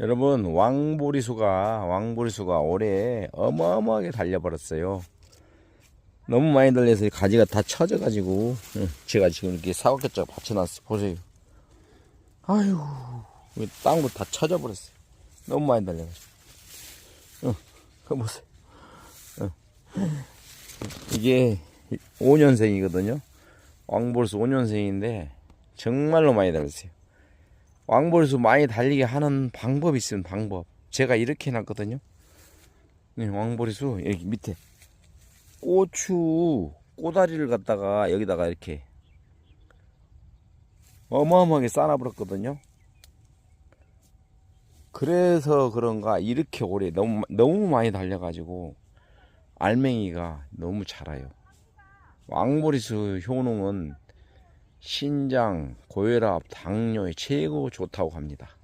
여러분 왕보리수가 왕보리수가 올해 어마어마하게 달려버렸어요. 너무 많이 달려서 가지가 다 처져가지고 응, 제가 지금 이렇게 사각get자가 받쳐놨어 보세요. 아유 땅도 다 처져버렸어요. 너무 많이 달려가지고. 응, 그거 보세요. 응. 이게 5년생이거든요. 왕보리수 5년생인데 정말로 많이 달렸어요. 왕벌수 많이 달리게 하는 방법이 있으면 방법. 제가 이렇게 해놨거든요. 네, 왕벌수 여기 밑에 고추 꼬다리를 갖다가 여기다가 이렇게 어마어마하게 쌓아버렸거든요. 그래서 그런가 이렇게 오래 너무 너무 많이 달려가지고 알맹이가 너무 자라요. 왕보리수 효능은 신장, 고혈압, 당뇨에 최고 좋다고 합니다.